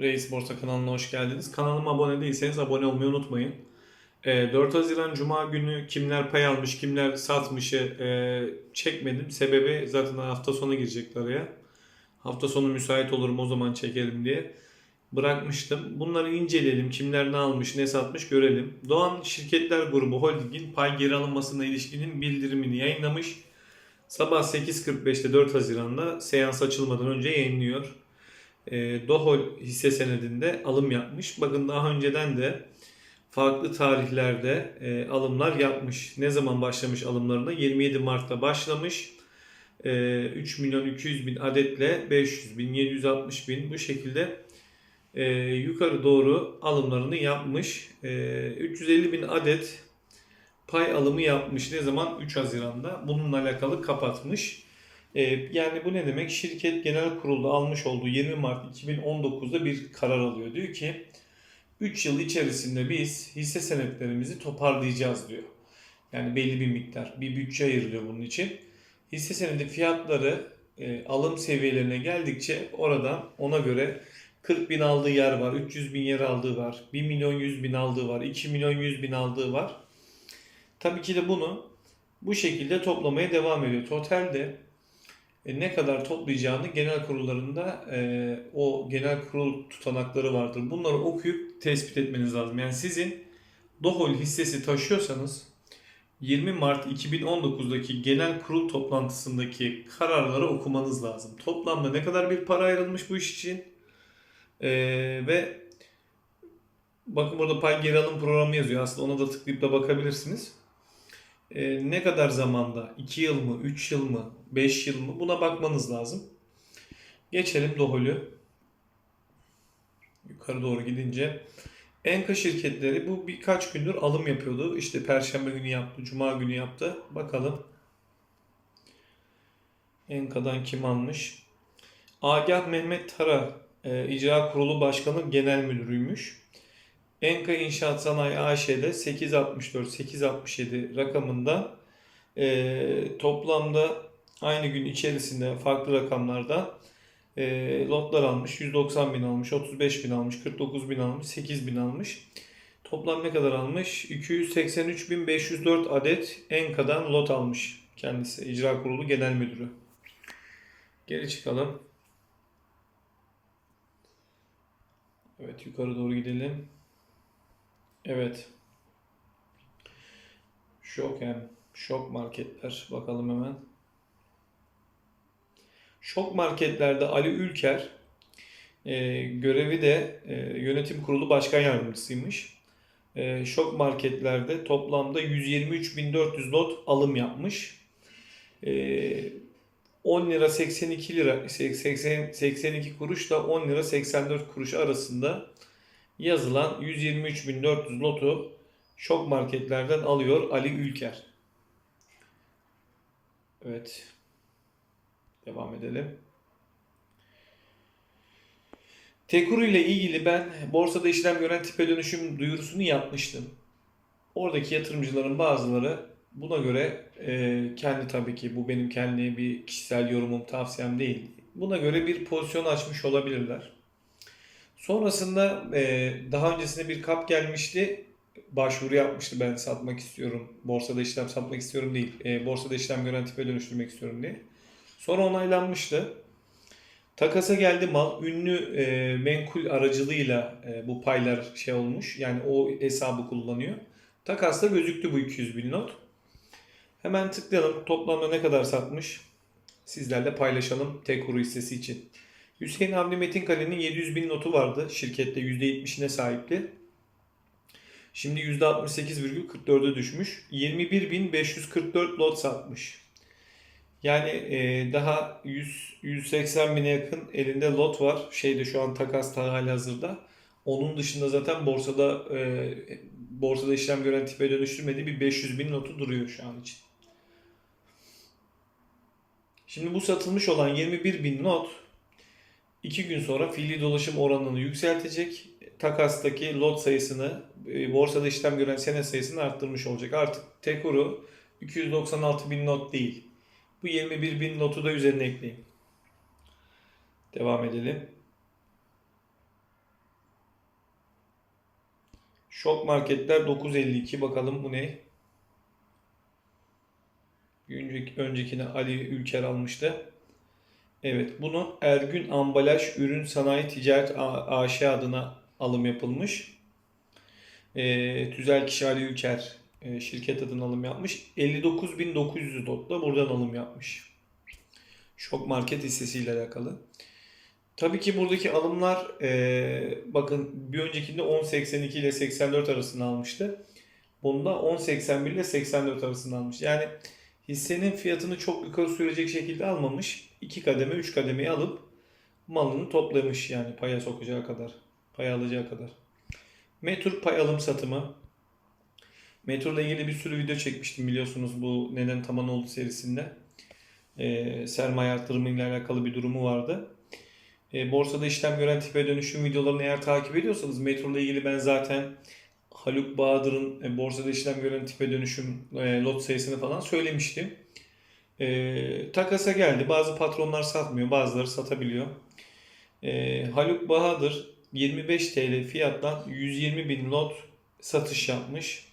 Reis Borsa kanalına hoş geldiniz. Kanalıma abone değilseniz abone olmayı unutmayın. Ee, 4 Haziran Cuma günü kimler pay almış, kimler satmışı e, çekmedim. Sebebi zaten hafta sonu girecekler araya. Hafta sonu müsait olurum o zaman çekelim diye bırakmıştım. Bunları inceleyelim. Kimler ne almış, ne satmış görelim. Doğan Şirketler Grubu Holding'in pay geri alınmasına ilişkinin bildirimini yayınlamış. Sabah 8.45'te 4 Haziran'da seans açılmadan önce yayınlıyor. E, Dohol hisse senedinde alım yapmış. Bakın daha önceden de farklı tarihlerde e, alımlar yapmış. Ne zaman başlamış alımlarına? 27 Mart'ta başlamış. E, 3 milyon 200 bin adetle 500 bin, 760 bin bu şekilde e, yukarı doğru alımlarını yapmış. E, 350 bin adet pay alımı yapmış. Ne zaman? 3 Haziran'da. Bununla alakalı kapatmış. E, yani bu ne demek? Şirket genel kurulda almış olduğu 20 Mart 2019'da bir karar alıyor. Diyor ki 3 yıl içerisinde biz hisse senetlerimizi toparlayacağız diyor. Yani belli bir miktar, bir bütçe ayırılıyor bunun için. Hisse senedi fiyatları e, alım seviyelerine geldikçe oradan ona göre 40 bin aldığı yer var, 300 bin yer aldığı var, 1 milyon 100 bin aldığı var, 2 milyon 100 bin aldığı var. Tabii ki de bunu bu şekilde toplamaya devam ediyor. Totalde ne kadar toplayacağını genel kurullarında e, o genel kurul tutanakları vardır. Bunları okuyup tespit etmeniz lazım. Yani sizin Dohol hissesi taşıyorsanız 20 Mart 2019'daki genel kurul toplantısındaki kararları okumanız lazım. Toplamda ne kadar bir para ayrılmış bu iş için e, ve bakın burada pay geri alım programı yazıyor. Aslında ona da tıklayıp da bakabilirsiniz. E, ne kadar zamanda? 2 yıl mı? 3 yıl mı? 5 yıl mı? Buna bakmanız lazım. Geçelim Dohol'ü. Yukarı doğru gidince. Enka şirketleri bu birkaç gündür alım yapıyordu. İşte Perşembe günü yaptı, Cuma günü yaptı. Bakalım. Enka'dan kim almış? Agah Mehmet Tara, e, İcra Kurulu Başkanı Genel Müdürüymüş. Enka İnşaat Sanayi AŞ'de 864-867 rakamında e, toplamda aynı gün içerisinde farklı rakamlarda e, lotlar almış. 190 bin almış, 35 bin almış, 49 bin almış, 8 bin almış. Toplam ne kadar almış? 283.504 adet Enka'dan lot almış kendisi. İcra Kurulu Genel Müdürü. Geri çıkalım. Evet yukarı doğru gidelim. Evet. Şok hem. Şok marketler. Bakalım hemen. Şok marketlerde Ali Ülker e, görevi de e, yönetim kurulu başkan yardımcısıymış. E, şok marketlerde toplamda 123.400 lot alım yapmış. E, 10 lira 82 lira 80, 82 kuruşla 10 lira 84 kuruş arasında yazılan 123.400 lotu şok marketlerden alıyor Ali Ülker. Evet. Devam edelim. Tekuru ile ilgili ben borsada işlem gören tipe dönüşüm duyurusunu yapmıştım. Oradaki yatırımcıların bazıları buna göre e, kendi tabii ki bu benim kendi bir kişisel yorumum, tavsiyem değil. Buna göre bir pozisyon açmış olabilirler. Sonrasında e, daha öncesinde bir kap gelmişti. Başvuru yapmıştı ben satmak istiyorum. Borsada işlem satmak istiyorum değil. E, borsada işlem gören tipe dönüştürmek istiyorum diye. Sonra onaylanmıştı. Takasa geldi mal. Ünlü e, menkul aracılığıyla e, bu paylar şey olmuş. Yani o hesabı kullanıyor. Takasta gözüktü bu 200 bin not. Hemen tıklayalım. Toplamda ne kadar satmış? Sizlerle paylaşalım tek kuru hissesi için. Hüseyin Avni Metinkale'nin 700 bin notu vardı. Şirkette %70'ine sahipti. Şimdi %68,44'e düşmüş. 21.544 lot satmış. Yani e, daha 100 180 bine yakın elinde lot var. Şeyde şu an takas hali hazırda. Onun dışında zaten borsada e, borsada işlem gören tipe dönüştürmediği bir 500 bin notu duruyor şu an için. Şimdi bu satılmış olan 21 bin not 2 gün sonra fiili dolaşım oranını yükseltecek. Takastaki lot sayısını, e, borsada işlem gören senet sayısını arttırmış olacak. Artık Tekuru 296 bin not değil. Bu 21 bin notu da üzerine ekleyin. Devam edelim. Şok marketler 9.52 bakalım bu ne? Önceki, öncekine Ali Ülker almıştı. Evet bunu Ergün Ambalaj Ürün Sanayi Ticaret AŞ adına alım yapılmış. Ee, Tüzel Kişi Ali Ülker e, şirket adına alım yapmış. 59.900 lotla buradan alım yapmış. Şok market hissesiyle alakalı. Tabii ki buradaki alımlar e, bakın bir öncekinde 10.82 ile 84 arasında almıştı. Bunda 10.81 ile 84 arasında almış. Yani hissenin fiyatını çok yukarı sürecek şekilde almamış. 2 kademe 3 kademeyi alıp malını toplamış yani paya sokacağı kadar. Pay alacağı kadar. Metur pay alım satımı. Metur'la ilgili bir sürü video çekmiştim biliyorsunuz bu neden taman oldu serisinde. E, sermaye artırımı ile alakalı bir durumu vardı. E, borsada işlem gören tipe dönüşüm videolarını eğer takip ediyorsanız Metro'la ilgili ben zaten Haluk Bahadır'ın e, borsada işlem gören tipe dönüşüm e, lot sayısını falan söylemiştim. E, takasa geldi. Bazı patronlar satmıyor, bazıları satabiliyor. E, Haluk Bahadır 25 TL fiyattan 120 bin lot satış yapmış.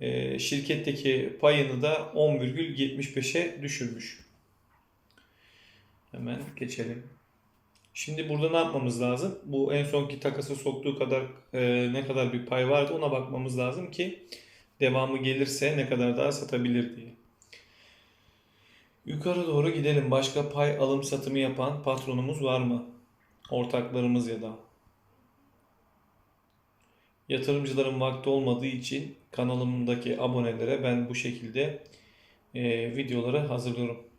E, şirketteki payını da 10,75'e düşürmüş. Hemen geçelim. Şimdi burada ne yapmamız lazım? Bu en sonki takası soktuğu kadar e, ne kadar bir pay vardı ona bakmamız lazım ki devamı gelirse ne kadar daha satabilir diye. Yukarı doğru gidelim. Başka pay alım satımı yapan patronumuz var mı? Ortaklarımız ya da. Yatırımcıların vakti olmadığı için kanalımdaki abonelere ben bu şekilde e, videoları hazırlıyorum.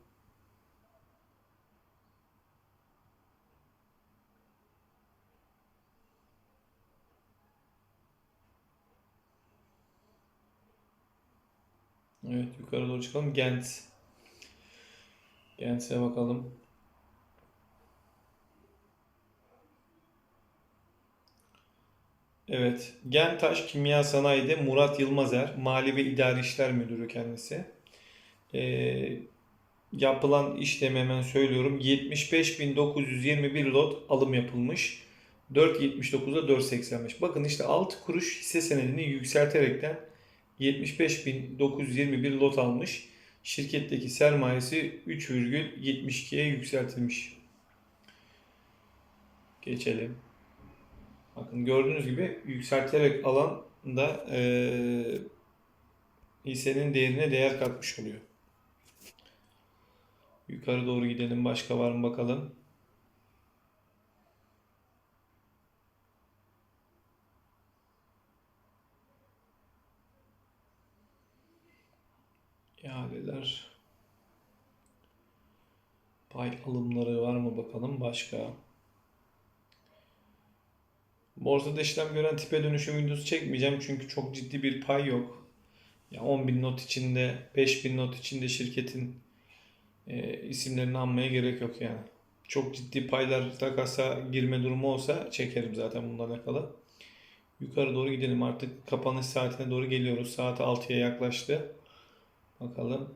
Evet yukarı doğru çıkalım. Gent. Gent'e bakalım. Evet. Gentaş Kimya Sanayi'de Murat Yılmazer, Mali ve İdari İşler Müdürü kendisi. Ee, yapılan işlemi hemen söylüyorum. 75.921 lot alım yapılmış. 4.79'a 4.85. Bakın işte 6 kuruş hisse senedini yükselterekten 75.921 lot almış. Şirketteki sermayesi 3,72'ye yükseltilmiş. Geçelim. Bakın gördüğünüz gibi yükselterek alan da e, hissenin değerine değer katmış oluyor. Yukarı doğru gidelim. Başka var mı bakalım. İhaleler. Pay alımları var mı bakalım başka. Borsada işlem gören tipe dönüşüm videosu çekmeyeceğim çünkü çok ciddi bir pay yok. Ya 10.000 not içinde, 5.000 not içinde şirketin e, isimlerini anmaya gerek yok yani. Çok ciddi paylar takasa girme durumu olsa çekerim zaten bununla alakalı. Yukarı doğru gidelim artık kapanış saatine doğru geliyoruz. Saat 6'ya yaklaştı. Bakalım.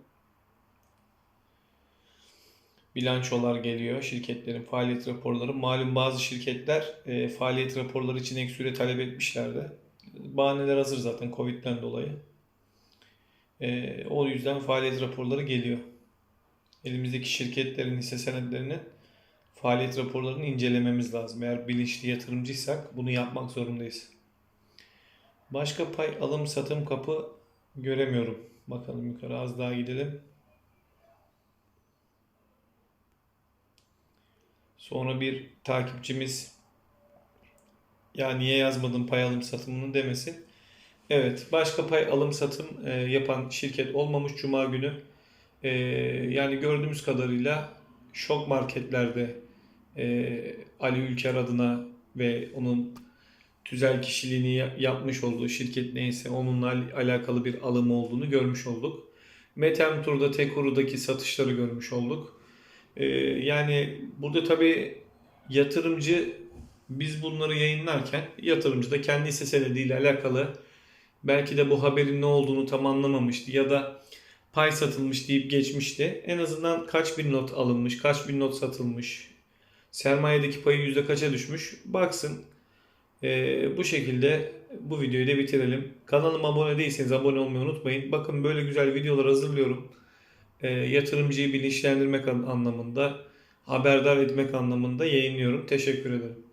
Bilançolar geliyor. Şirketlerin faaliyet raporları. Malum bazı şirketler e, faaliyet raporları için ek süre talep etmişlerdi. Bahaneler hazır zaten Covid'den dolayı. E, o yüzden faaliyet raporları geliyor. Elimizdeki şirketlerin hisse senetlerinin faaliyet raporlarını incelememiz lazım. Eğer bilinçli yatırımcıysak bunu yapmak zorundayız. Başka pay alım satım kapı göremiyorum. Bakalım yukarı az daha gidelim. Sonra bir takipçimiz ya niye yazmadın pay alım satımını demesin. Evet başka pay alım satım e, yapan şirket olmamış Cuma günü. E, yani gördüğümüz kadarıyla şok marketlerde e, Ali Ülker adına ve onun tüzel kişiliğini ya- yapmış olduğu şirket neyse onunla al- alakalı bir alım olduğunu görmüş olduk. Metem Tur'da Tekoru'daki satışları görmüş olduk. Ee, yani burada tabii yatırımcı biz bunları yayınlarken yatırımcı da kendi hisse senediyle alakalı belki de bu haberin ne olduğunu tam anlamamıştı ya da pay satılmış deyip geçmişti. En azından kaç bin not alınmış, kaç bin not satılmış, sermayedeki payı yüzde kaça düşmüş baksın. Ee, bu şekilde bu videoyu da bitirelim. Kanalıma abone değilseniz abone olmayı unutmayın. Bakın böyle güzel videolar hazırlıyorum. E, yatırımcıyı bilinçlendirmek an- anlamında, haberdar etmek anlamında yayınlıyorum. Teşekkür ederim.